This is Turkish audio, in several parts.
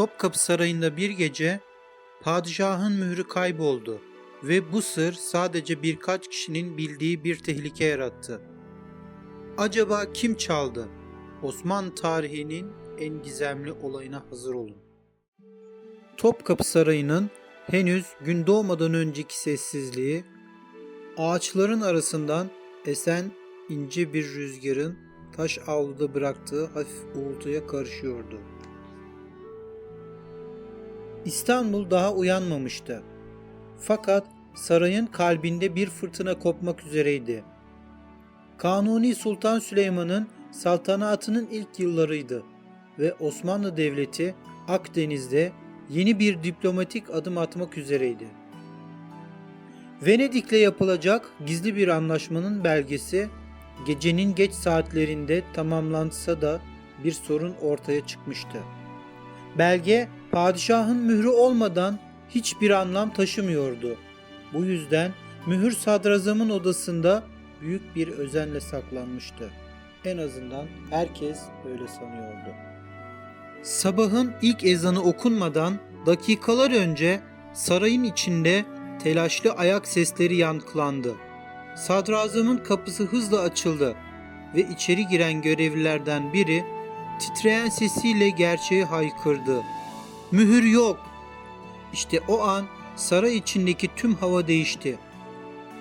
Topkapı Sarayı'nda bir gece padişahın mührü kayboldu ve bu sır sadece birkaç kişinin bildiği bir tehlike yarattı. Acaba kim çaldı? Osmanlı tarihinin en gizemli olayına hazır olun. Topkapı Sarayı'nın henüz gün doğmadan önceki sessizliği, ağaçların arasından esen ince bir rüzgarın taş avluda bıraktığı hafif uğultuya karışıyordu. İstanbul daha uyanmamıştı. Fakat sarayın kalbinde bir fırtına kopmak üzereydi. Kanuni Sultan Süleyman'ın saltanatının ilk yıllarıydı ve Osmanlı Devleti Akdeniz'de yeni bir diplomatik adım atmak üzereydi. Venedik'le yapılacak gizli bir anlaşmanın belgesi gecenin geç saatlerinde tamamlansa da bir sorun ortaya çıkmıştı. Belge padişahın mührü olmadan hiçbir anlam taşımıyordu. Bu yüzden mühür sadrazamın odasında büyük bir özenle saklanmıştı. En azından herkes öyle sanıyordu. Sabahın ilk ezanı okunmadan dakikalar önce sarayın içinde telaşlı ayak sesleri yankılandı. Sadrazamın kapısı hızla açıldı ve içeri giren görevlilerden biri titreyen sesiyle gerçeği haykırdı. Mühür yok. İşte o an saray içindeki tüm hava değişti.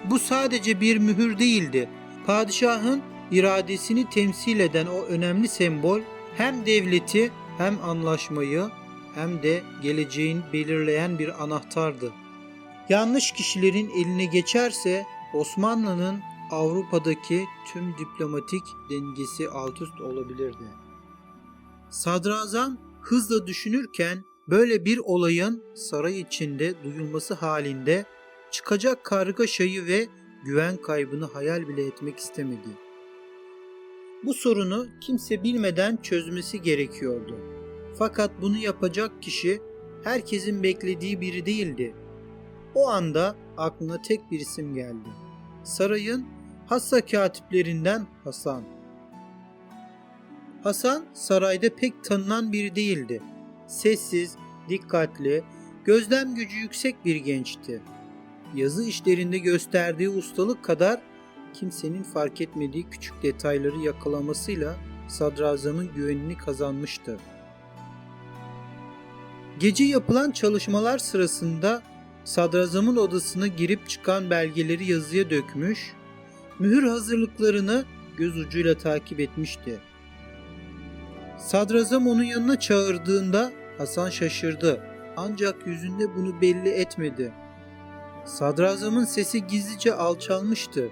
Bu sadece bir mühür değildi. Padişahın iradesini temsil eden o önemli sembol hem devleti hem anlaşmayı hem de geleceğin belirleyen bir anahtardı. Yanlış kişilerin eline geçerse Osmanlı'nın Avrupa'daki tüm diplomatik dengesi alt üst olabilirdi. Sadrazam hızla düşünürken böyle bir olayın saray içinde duyulması halinde çıkacak kargaşayı ve güven kaybını hayal bile etmek istemedi. Bu sorunu kimse bilmeden çözmesi gerekiyordu. Fakat bunu yapacak kişi herkesin beklediği biri değildi. O anda aklına tek bir isim geldi. Sarayın hassa katiplerinden Hasan. Hasan sarayda pek tanınan biri değildi. Sessiz, dikkatli, gözlem gücü yüksek bir gençti. Yazı işlerinde gösterdiği ustalık kadar kimsenin fark etmediği küçük detayları yakalamasıyla sadrazamın güvenini kazanmıştı. Gece yapılan çalışmalar sırasında sadrazamın odasına girip çıkan belgeleri yazıya dökmüş, mühür hazırlıklarını göz ucuyla takip etmişti. Sadrazam onun yanına çağırdığında Hasan şaşırdı ancak yüzünde bunu belli etmedi. Sadrazamın sesi gizlice alçalmıştı.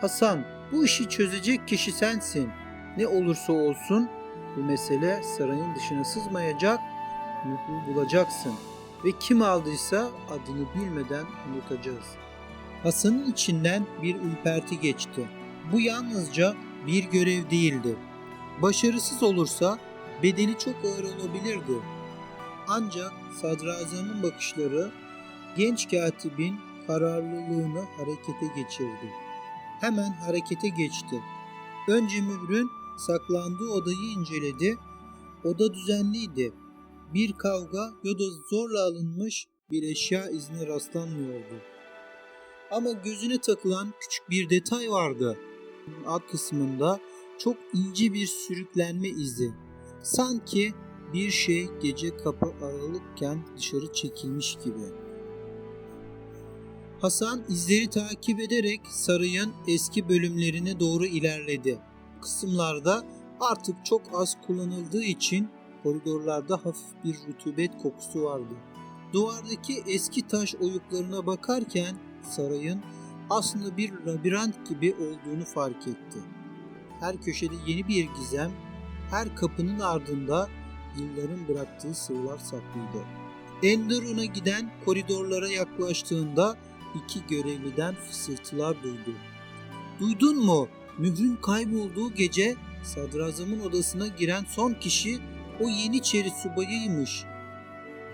Hasan, bu işi çözecek kişi sensin. Ne olursa olsun bu mesele sarayın dışına sızmayacak, mührü bulacaksın ve kim aldıysa adını bilmeden unutacağız. Hasan'ın içinden bir ürperti geçti. Bu yalnızca bir görev değildi. Başarısız olursa bedeli çok ağır olabilirdi. Ancak sadrazamın bakışları genç katibin kararlılığını harekete geçirdi. Hemen harekete geçti. Önce mührün saklandığı odayı inceledi. Oda düzenliydi. Bir kavga ya da zorla alınmış bir eşya izine rastlanmıyordu. Ama gözüne takılan küçük bir detay vardı. Alt kısmında çok ince bir sürüklenme izi. Sanki bir şey gece kapı aralıkken dışarı çekilmiş gibi. Hasan izleri takip ederek sarayın eski bölümlerine doğru ilerledi. Kısımlarda artık çok az kullanıldığı için koridorlarda hafif bir rutubet kokusu vardı. Duvardaki eski taş oyuklarına bakarken sarayın aslında bir labirent gibi olduğunu fark etti. Her köşede yeni bir gizem, her kapının ardında yılların bıraktığı sırlar saklıydı. Enderun'a giden koridorlara yaklaştığında iki görevliden fısıltılar duydu. Duydun mu? Mührün kaybolduğu gece sadrazamın odasına giren son kişi o Yeniçeri subayıymış.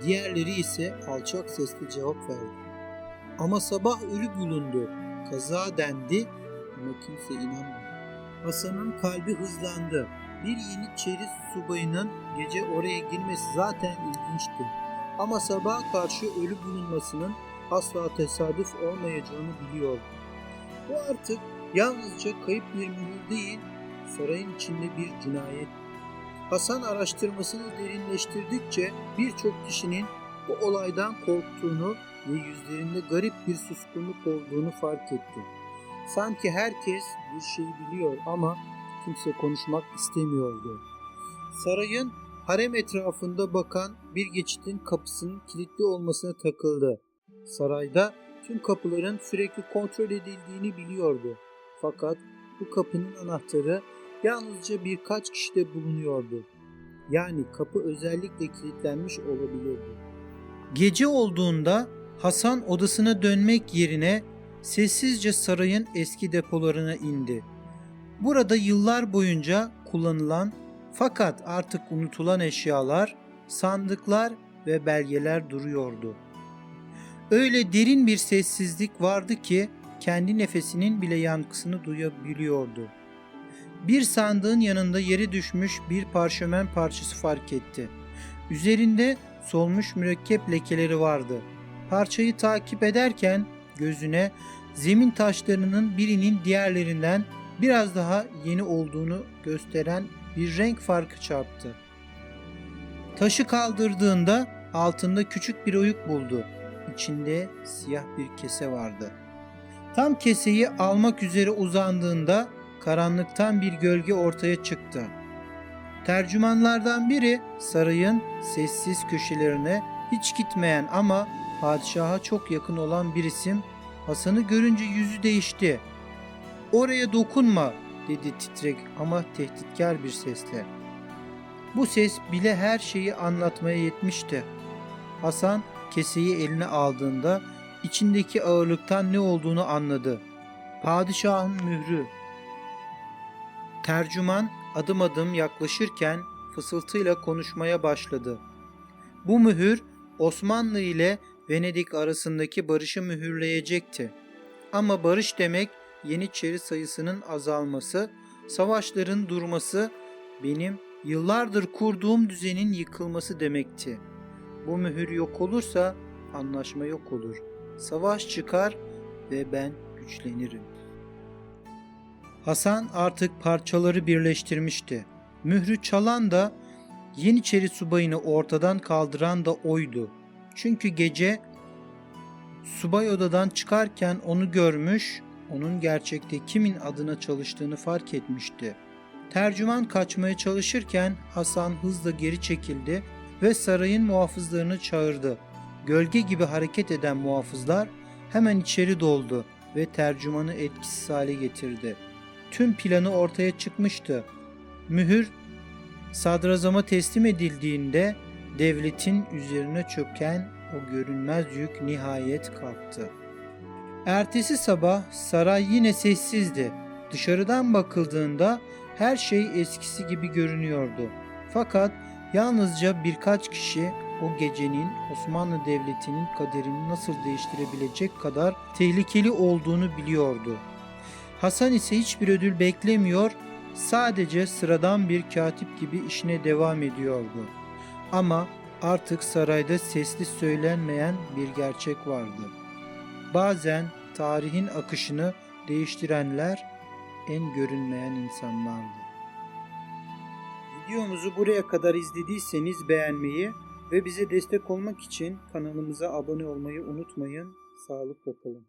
Diğerleri ise alçak sesle cevap verdi. Ama sabah ölü bulundu. Kaza dendi ama kimse inanmadı. Hasan'ın kalbi hızlandı. Bir Yeniçeri subayının gece oraya girmesi zaten ilginçti. Ama sabaha karşı ölü bulunmasının asla tesadüf olmayacağını biliyordu. Bu artık yalnızca kayıp bir mühür değil, sarayın içinde bir cinayet. Hasan araştırmasını derinleştirdikçe birçok kişinin bu olaydan korktuğunu ve yüzlerinde garip bir suskunluk olduğunu fark etti. Sanki herkes bir şey biliyor ama kimse konuşmak istemiyordu. Sarayın harem etrafında bakan bir geçitin kapısının kilitli olmasına takıldı. Sarayda tüm kapıların sürekli kontrol edildiğini biliyordu. Fakat bu kapının anahtarı yalnızca birkaç kişide bulunuyordu. Yani kapı özellikle kilitlenmiş olabilirdi. Gece olduğunda Hasan odasına dönmek yerine sessizce sarayın eski depolarına indi. Burada yıllar boyunca kullanılan fakat artık unutulan eşyalar, sandıklar ve belgeler duruyordu. Öyle derin bir sessizlik vardı ki kendi nefesinin bile yankısını duyabiliyordu. Bir sandığın yanında yere düşmüş bir parşömen parçası fark etti. Üzerinde solmuş mürekkep lekeleri vardı. Parçayı takip ederken gözüne zemin taşlarının birinin diğerlerinden biraz daha yeni olduğunu gösteren bir renk farkı çarptı. Taşı kaldırdığında altında küçük bir oyuk buldu. İçinde siyah bir kese vardı. Tam keseyi almak üzere uzandığında karanlıktan bir gölge ortaya çıktı. Tercümanlardan biri sarayın sessiz köşelerine hiç gitmeyen ama padişaha çok yakın olan bir isim Hasan'ı görünce yüzü değişti. Oraya dokunma dedi titrek ama tehditkar bir sesle. Bu ses bile her şeyi anlatmaya yetmişti. Hasan keseyi eline aldığında içindeki ağırlıktan ne olduğunu anladı. Padişahın mührü. Tercüman adım adım yaklaşırken fısıltıyla konuşmaya başladı. Bu mühür Osmanlı ile Venedik arasındaki barışı mühürleyecekti. Ama barış demek Yeniçeri sayısının azalması, savaşların durması, benim yıllardır kurduğum düzenin yıkılması demekti. Bu mühür yok olursa anlaşma yok olur. Savaş çıkar ve ben güçlenirim. Hasan artık parçaları birleştirmişti. Mührü çalan da Yeniçeri subayını ortadan kaldıran da oydu. Çünkü gece subay odadan çıkarken onu görmüş, onun gerçekte kimin adına çalıştığını fark etmişti. Tercüman kaçmaya çalışırken Hasan hızla geri çekildi ve sarayın muhafızlarını çağırdı. Gölge gibi hareket eden muhafızlar hemen içeri doldu ve tercümanı etkisiz hale getirdi. Tüm planı ortaya çıkmıştı. Mühür sadrazama teslim edildiğinde devletin üzerine çöken o görünmez yük nihayet kalktı. Ertesi sabah saray yine sessizdi. Dışarıdan bakıldığında her şey eskisi gibi görünüyordu. Fakat yalnızca birkaç kişi o gecenin Osmanlı Devleti'nin kaderini nasıl değiştirebilecek kadar tehlikeli olduğunu biliyordu. Hasan ise hiçbir ödül beklemiyor, sadece sıradan bir katip gibi işine devam ediyordu. Ama artık sarayda sesli söylenmeyen bir gerçek vardı. Bazen tarihin akışını değiştirenler en görünmeyen insanlardı. Videomuzu buraya kadar izlediyseniz beğenmeyi ve bize destek olmak için kanalımıza abone olmayı unutmayın. Sağlıkla kalın.